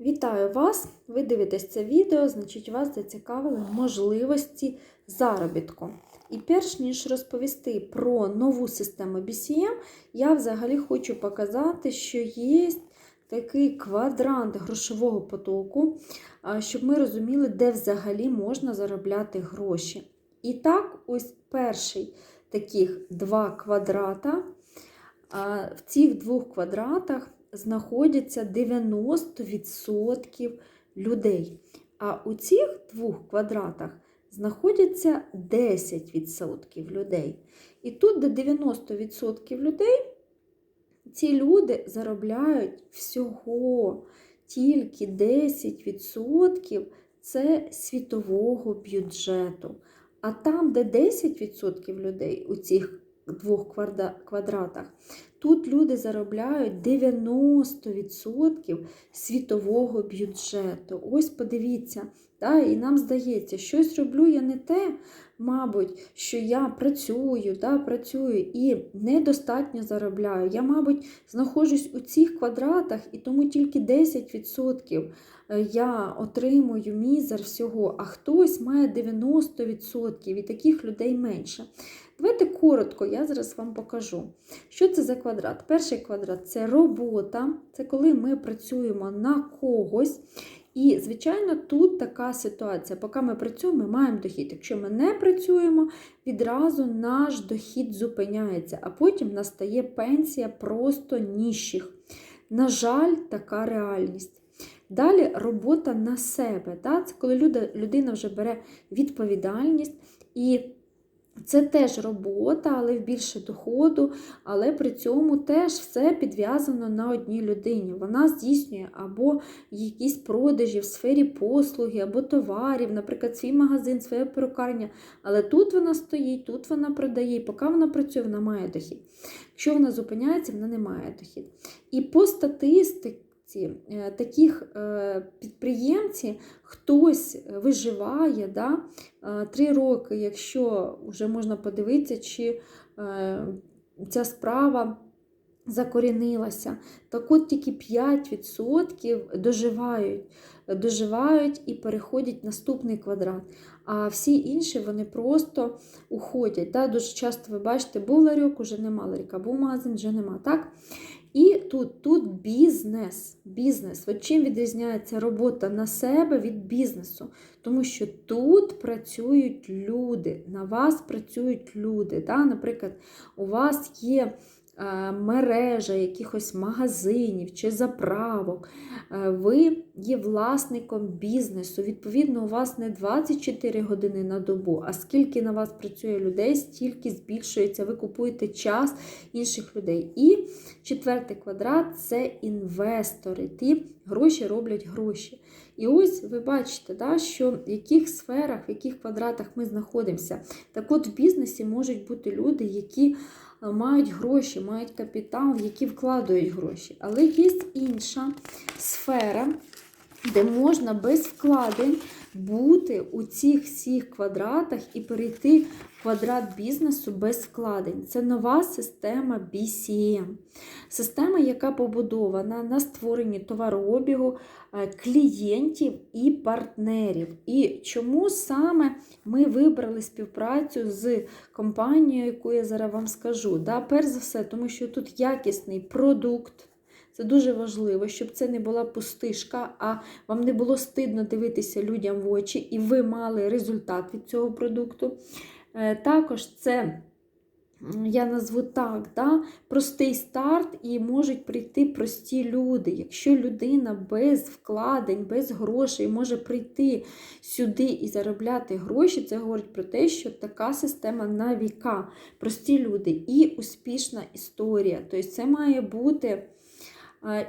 Вітаю вас! Ви дивитесь це відео, значить вас зацікавили можливості заробітку. І перш ніж розповісти про нову систему BCM, я взагалі хочу показати, що є такий квадрант грошового потоку, щоб ми розуміли, де взагалі можна заробляти гроші. І так, ось перший таких два квадрата. В цих двох квадратах знаходяться 90% людей. А у цих двох квадратах знаходяться 10% людей. І тут, де 90% людей, ці люди заробляють всього тільки 10% це світового бюджету. А там, де 10% людей у цих двох квадратах, тут люди заробляють 90% світового бюджету. Ось подивіться, да, і нам здається, щось роблю я не те, мабуть, що я працюю, да, працюю і недостатньо заробляю. Я, мабуть, знаходжусь у цих квадратах, і тому тільки 10% я отримую мізер всього, а хтось має 90%, і таких людей менше. Давайте коротко, я зараз вам покажу. Що це за квадрат? Перший квадрат це робота, це коли ми працюємо на когось. І, звичайно, тут така ситуація. Поки ми працюємо, ми маємо дохід. Якщо ми не працюємо, відразу наш дохід зупиняється, а потім настає пенсія просто ніщих. На жаль, така реальність. Далі робота на себе. Так? Це коли людина вже бере відповідальність і це теж робота, але в більше доходу, але при цьому теж все підв'язано на одній людині. Вона здійснює або якісь продажі в сфері послуги, або товарів, наприклад, свій магазин, своє перукарня. Але тут вона стоїть, тут вона продає, і поки вона працює, вона має дохід. Якщо вона зупиняється, вона не має дохід. І по статистиці. Е, Таких е, підприємців хтось виживає да, е, три роки, якщо вже можна подивитися, чи ця справа закорінилася. Так от тільки 5% доживають, доживають і переходять в наступний квадрат. А всі інші вони просто уходять. Да? Дуже часто ви бачите, був ларьок, уже нема ларька, був магазин, вже нема. Так? І тут, тут бізнес. бізнес. От чим відрізняється робота на себе від бізнесу? Тому що тут працюють люди, на вас працюють люди. Да? Наприклад, у вас є мережа якихось магазинів чи заправок, Е, ви є власником бізнесу. Відповідно, у вас не 24 години на добу, а скільки на вас працює людей, стільки збільшується. Ви купуєте час інших людей. І четвертий квадрат це інвестори. Ті гроші роблять гроші. І ось ви бачите, да, що в яких сферах, в яких квадратах ми знаходимося. Так от в бізнесі можуть бути люди, які е, мають гроші, мають капітал, які вкладають гроші. Але є інша сфера, де можна без вкладень бути у цих всіх квадратах і перейти в квадрат бізнесу без вкладень. Це нова система BCM. Система, яка побудована на створенні товарообігу е, клієнтів і партнерів. І чому саме ми вибрали співпрацю з компанією, яку я зараз вам скажу? Да? Перш за все, тому що тут якісний продукт. Це дуже важливо, щоб це не була пустишка, а вам не було стидно дивитися людям в очі, і ви мали результат від цього продукту. Е, Також це, я назву так, да, простий старт, і можуть прийти прості люди. Якщо людина без вкладень, без грошей може прийти сюди і заробляти гроші, це говорить про те, що така система на віка, прості люди і успішна історія. Тобто це має бути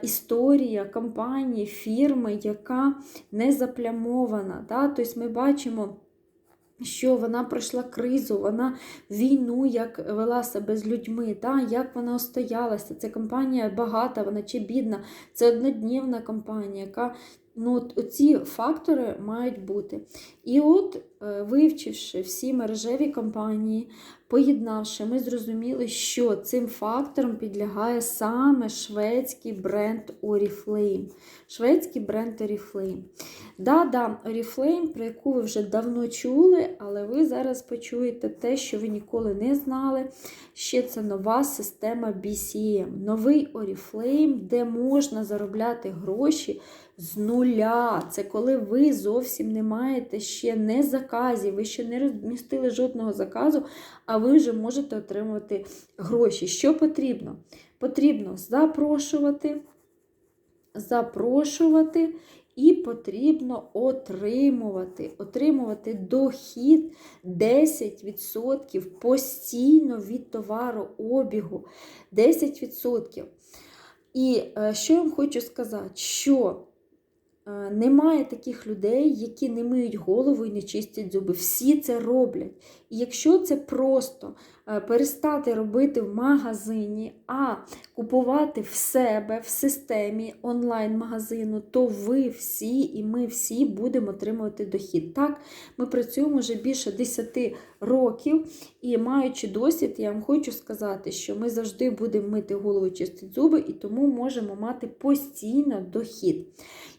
історія компанії, фірми, яка не заплямована. Да? Тобто ми бачимо. Що вона пройшла кризу, вона війну як вела себе з людьми, та, як вона остоялася. Це компанія багата, вона чи бідна, це однодневна компанія, яка Ну, оці фактори мають бути. І от, е, вивчивши всі мережеві компанії, поєднавши, ми зрозуміли, що цим фактором підлягає саме шведський бренд Oriflame. Шведський бренд Oriflame. Да-да, Oriflame, про яку ви вже давно чули, але ви зараз почуєте те, що ви ніколи не знали. Ще це нова система BCM, новий Oriflame, де можна заробляти гроші з нуля. Це коли ви зовсім не маєте ще не заказів, ви ще не розмістили жодного заказу, а ви вже можете отримувати гроші. Що потрібно? Потрібно запрошувати, запрошувати. І потрібно отримувати. Отримувати дохід 10% постійно від товарообігу. 10%. І е, що я вам хочу сказати, що немає таких людей, які не миють голову і не чистять зуби. Всі це роблять. І якщо це просто е, перестати робити в магазині, а купувати в себе в системі онлайн-магазину, то ви всі і ми всі будемо отримувати дохід. Так, ми працюємо вже більше 10 років, і маючи досвід, я вам хочу сказати, що ми завжди будемо мити голову чистити зуби, і тому можемо мати постійно дохід.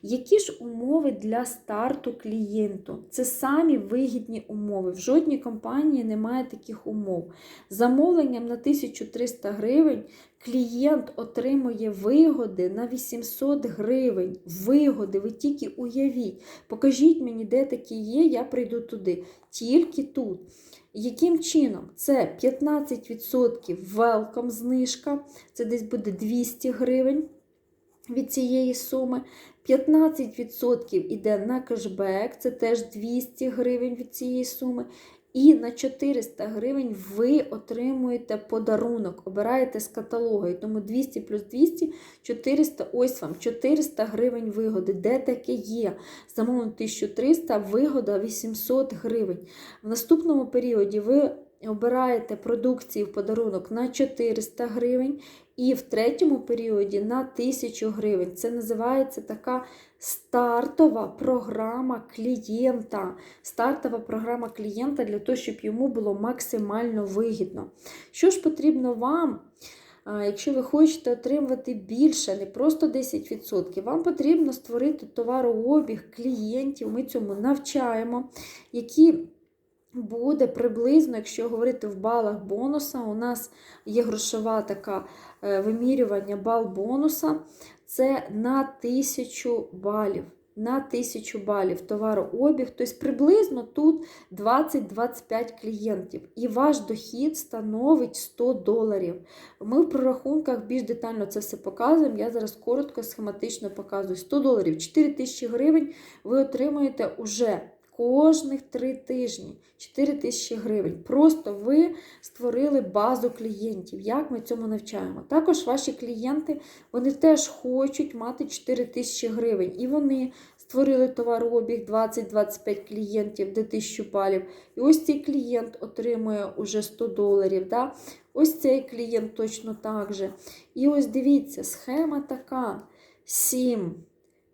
Які ж умови для старту клієнту? Це самі вигідні умови. В жодній компанії немає таких умов. Замовленням на 1300 гривень клієнт отримує вигоди на 800 гривень. Вигоди, ви тільки уявіть. Покажіть мені, де такі є, я прийду туди. Тільки тут. Яким чином? Це 15% welcome знижка, це десь буде 200 гривень від цієї суми. 15% йде на кешбек, це теж 200 гривень від цієї суми. І на 400 гривень ви отримуєте подарунок, обираєте з каталогу. І тому 200 плюс 200 400, ось вам 400 гривень вигоди. Де таке є? Замовлено 1300, вигода 800 гривень. В наступному періоді ви обираєте продукції в подарунок на 400 гривень. І в третьому періоді на 1000 гривень. Це називається така стартова програма клієнта. Стартова програма клієнта для того, щоб йому було максимально вигідно. Що ж потрібно вам? Якщо ви хочете отримувати більше, не просто 10%, вам потрібно створити товарообіг клієнтів, ми цьому навчаємо, які буде приблизно, якщо говорити в балах бонуса, у нас є грошова така е, вимірювання бал бонуса, це на 1000 балів. На 1000 балів товарообіг, тобто приблизно тут 20-25 клієнтів. І ваш дохід становить 100 доларів. Ми в прорахунках більш детально це все показуємо. Я зараз коротко, схематично показую 100 доларів, 4 тисячі гривень ви отримуєте уже кожних три тижні 4 тисячі гривень. Просто ви створили базу клієнтів. Як ми цьому навчаємо? Також ваші клієнти вони теж хочуть мати 4 тисячі гривень. І вони створили товарообіг 20-25 клієнтів де 1000 балів. І ось цей клієнт отримує уже 100 доларів. Да? Ось цей клієнт точно так же. І ось дивіться, схема така: 7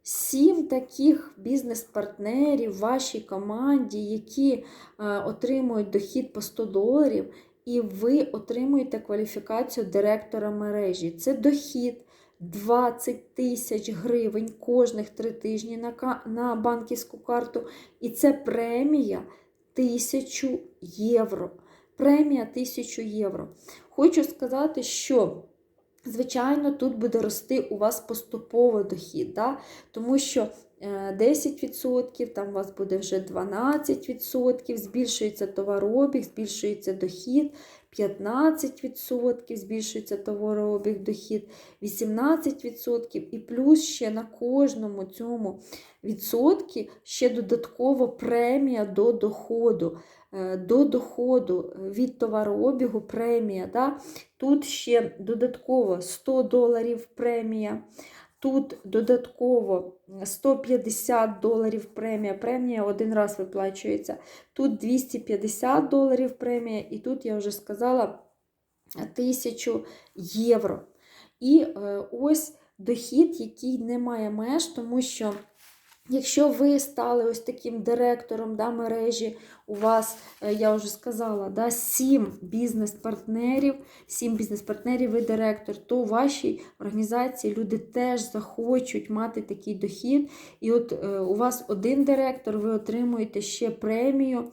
сім таких бізнес-партнерів в вашій команді, які е, отримують дохід по 100 доларів, і ви отримуєте кваліфікацію директора мережі. Це дохід 20 тисяч гривень кожних три тижні на, банківську карту. І це премія 1000 євро. Премія 1000 євро. Хочу сказати, що. Звичайно, тут буде рости у вас поступово дохід, да? тому що 10%, е, там у вас буде вже 12%, збільшується товарообіг, збільшується дохід, 15% збільшується товарообіг, дохід, 18% і плюс ще на кожному цьому відсотки ще додатково премія до доходу. Е, до доходу від товарообігу премія. Да? Тут ще додатково 100 доларів премія. Тут додатково 150 доларів премія. Премія один раз виплачується. Тут 250 доларів премія, і тут я вже сказала 1000 євро. І е, ось дохід, який не має меж, тому що Якщо ви стали ось таким директором да, мережі, у вас, е, я вже сказала, да, 7 бізнес-партнерів, 7 бізнес-партнерів і директор, то у вашій організації люди теж захочуть мати такий дохід. І от е, у вас один директор, ви отримуєте ще премію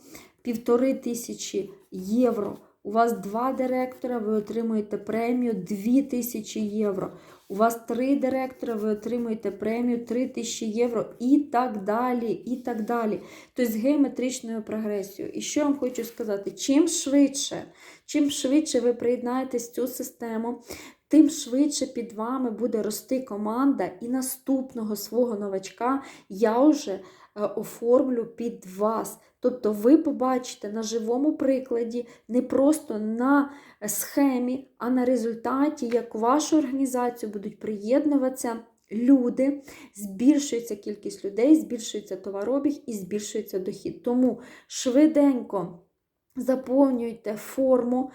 півтори тисячі євро. У вас два директора, ви отримуєте премію 2000 євро. У вас три директора, ви отримуєте премію 3000 євро і так далі. і так далі. Тобто з геометричною прогресією. І що я вам хочу сказати? Чим швидше, чим швидше ви приєднаєтесь в цю систему, тим швидше під вами буде рости команда, і наступного свого новачка я вже е, оформлю під вас. Тобто ви побачите на живому прикладі, не просто на схемі, а на результаті, як вашу організацію будуть приєднуватися люди, збільшується кількість людей, збільшується товаробіг і збільшується дохід. Тому швиденько. Заповнюйте форму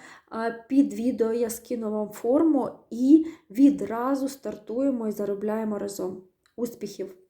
під відео, я скину вам форму і відразу стартуємо і заробляємо разом. Успіхів!